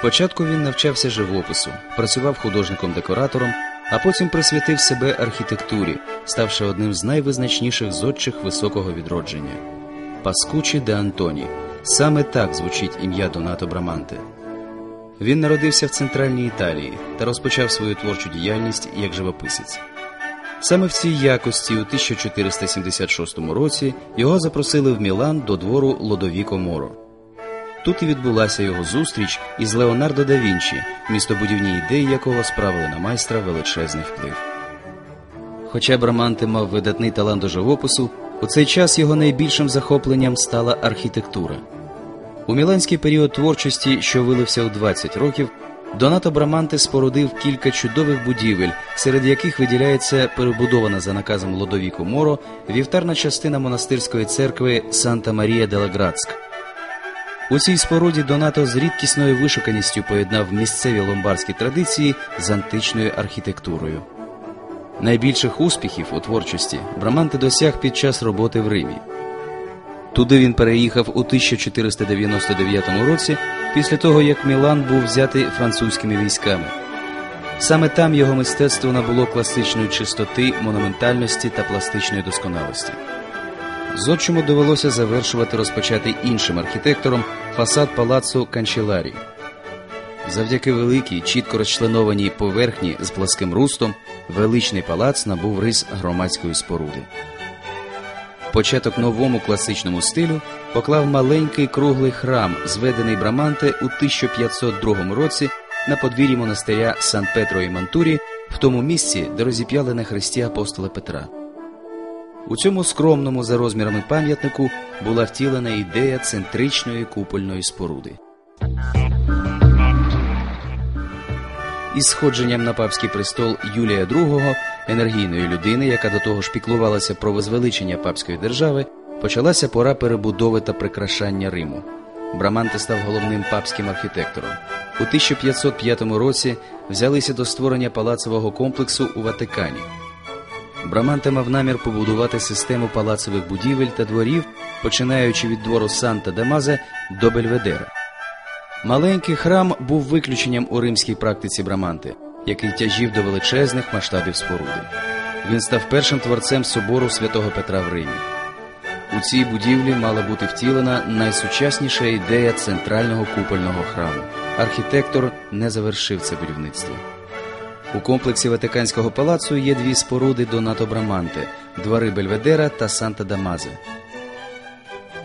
Спочатку він навчався живопису, працював художником-декоратором, а потім присвятив себе архітектурі, ставши одним з найвизначніших зодчих високого відродження. Паскучі де Антоні. Саме так звучить ім'я Донато Браманте. Він народився в центральній Італії та розпочав свою творчу діяльність як живописець. Саме в цій якості у 1476 році його запросили в Мілан до двору Лодовіко Моро. Тут і відбулася його зустріч із Леонардо да Вінчі, містобудівні ідеї якого справили на майстра величезний вплив. Хоча Браманте мав видатний талант до живопису, у цей час його найбільшим захопленням стала архітектура. У міланський період творчості, що вилився у 20 років, Донато Браманте спорудив кілька чудових будівель, серед яких виділяється перебудована за наказом Лодовіку Моро вівтарна частина монастирської церкви Санта Марія де Лаградськ. У цій споруді Донато з рідкісною вишуканістю поєднав місцеві ломбардські традиції з античною архітектурою. Найбільших успіхів у творчості Браманте досяг під час роботи в Римі. Туди він переїхав у 1499 році, після того як Мілан був взятий французькими військами. Саме там його мистецтво набуло класичної чистоти, монументальності та пластичної досконалості. Зодчому довелося завершувати розпочатий іншим архітектором фасад палацу Канчеларі. Завдяки великій, чітко розчленованій поверхні з пласким рустом, величний палац набув рис громадської споруди. Початок новому класичному стилю поклав маленький круглий храм, зведений Браманте у 1502 році на подвір'ї монастиря Сан Петро і Мантурі, в тому місці, де розіп'яли на хресті апостола Петра. У цьому скромному за розмірами пам'ятнику була втілена ідея центричної купольної споруди. Із сходженням на папський престол Юлія II, енергійної людини, яка до того ж піклувалася про возвеличення папської держави, почалася пора перебудови та прикрашання Риму. Браманте став головним папським архітектором. У 1505 році взялися до створення палацового комплексу у Ватикані. Браманте мав намір побудувати систему палацових будівель та дворів, починаючи від двору Санта Дамазе до Бельведера. Маленький храм був виключенням у римській практиці Браманте, який тяжів до величезних масштабів споруди. Він став першим творцем собору святого Петра в Римі. У цій будівлі мала бути втілена найсучасніша ідея центрального купольного храму. Архітектор не завершив це будівництво. У комплексі Ватиканського палацу є дві споруди Донато Браманте, двори Бельведера та Санта Дамазе.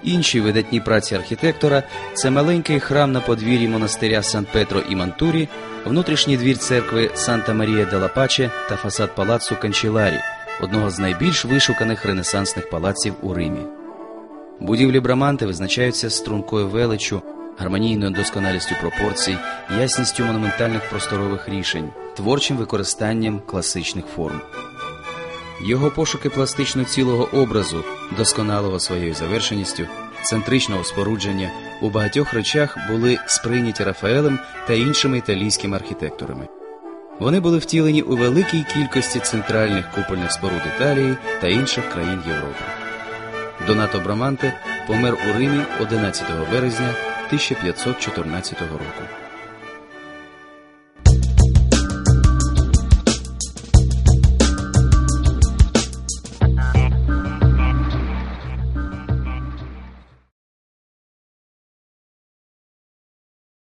Інші видатні праці архітектора це маленький храм на подвір'ї монастиря Сан Петро і Мантурі, внутрішній двір церкви Санта Марія де Лапаче та фасад палацу Канчеларі, одного з найбільш вишуканих ренесансних палаців у Римі. Будівлі Браманте визначаються стрункою величчю, гармонійною досконалістю пропорцій, ясністю монументальних просторових рішень, творчим використанням класичних форм. Його пошуки пластично цілого образу, досконалого своєю завершеністю, центричного спорудження у багатьох речах були сприйняті Рафаелем та іншими італійськими архітекторами. Вони були втілені у великій кількості центральних купольних споруд Італії та інших країн Європи. Донато Браманте помер у Римі 11 березня 1514 року.